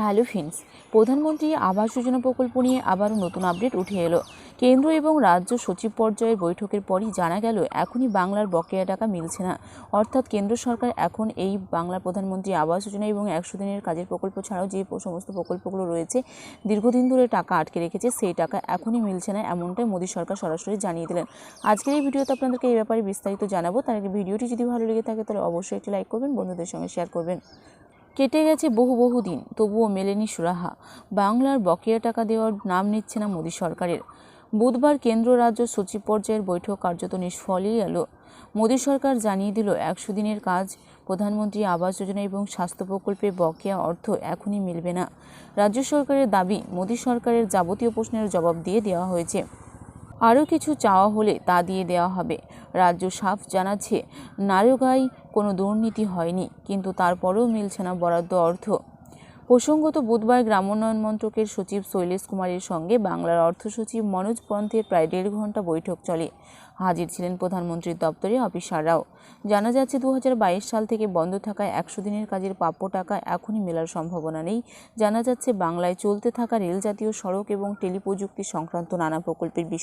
Hello friends, প্রধানমন্ত্রী আবাস যোজনা প্রকল্প নিয়ে আবারও নতুন আপডেট উঠে এলো। কেন্দ্র এবং রাজ্য সচিব পর্যায়ের বৈঠকের পরই জানা গেল, এখনই বাংলার বকেয়া টাকা মিলছে না। অর্থাৎ কেন্দ্র সরকার এখন এই বাংলার প্রধানমন্ত্রী আবাস যোজনা এবং একশো দিনের কাজের প্রকল্প ছাড়াও যে সমস্ত প্রকল্পগুলো রয়েছে, দীর্ঘদিন ধরে টাকা আটকে রেখেছে, সেই টাকা এখনই মিলছে না এমনটাই মোদী সরকার সরাসরি জানিয়ে দিলেন। আজকের এই ভিডিওতে আপনাদেরকে এই ব্যাপারে বিস্তারিত জানাব। তার ভিডিওটি যদি ভালো লেগে থাকে, তাহলে অবশ্যই একটি লাইক করবেন, বন্ধুদের সঙ্গে শেয়ার করবেন। কেটে গেছে বহু বহু দিন, তবুও মেলেনি সুরাহা। বাংলার বকেয়া টাকা দেওয়ার নাম নিচ্ছে না মোদী সরকারের। বুধবার কেন্দ্র রাজ্য সচিব পর্যায়ের বৈঠক কার্যত নিষ্ফলই এলো। মোদী সরকার জানিয়ে দিল, একশো দিনের কাজ, প্রধানমন্ত্রী আবাস যোজনা এবং স্বাস্থ্য প্রকল্পে বকেয়া অর্থ এখনই মিলবে না। রাজ্য সরকারের দাবি, মোদী সরকারের যাবতীয় প্রশ্নের জবাব দিয়ে দেওয়া হয়েছে। আরও কিছু চাওয়া হলে তা দিয়ে দেওয়া হবে। রাজ্য সাফ জানাচ্ছে, নারগাঁয় কোনো দুর্নীতি হয়নি, কিন্তু তারপরেও মিলছে না বরাদ্দ অর্থ। প্রসঙ্গত বুধবার গ্রামোন্নয়ন মন্ত্রকের সচিব শৈলেশ কুমারের সঙ্গে বাংলার অর্থ সচিব মনোজ পন্থের প্রায় দেড় ঘণ্টা বৈঠক চলে। হাজির ছিলেন প্রধানমন্ত্রীর দপ্তরে অফিসাররাও জানা যাচ্ছে দু হাজার বাইশ সাল থেকে বন্ধ থাকা একশো দিনের কাজের প্রাপ্য টাকা এখনই মেলার সম্ভাবনা নেই। জানা যাচ্ছে, বাংলায় চলতে থাকা রেল জাতীয় সড়ক এবং টেলিপ্রযুক্তি সংক্রান্ত নানা প্রকল্পের বিষয়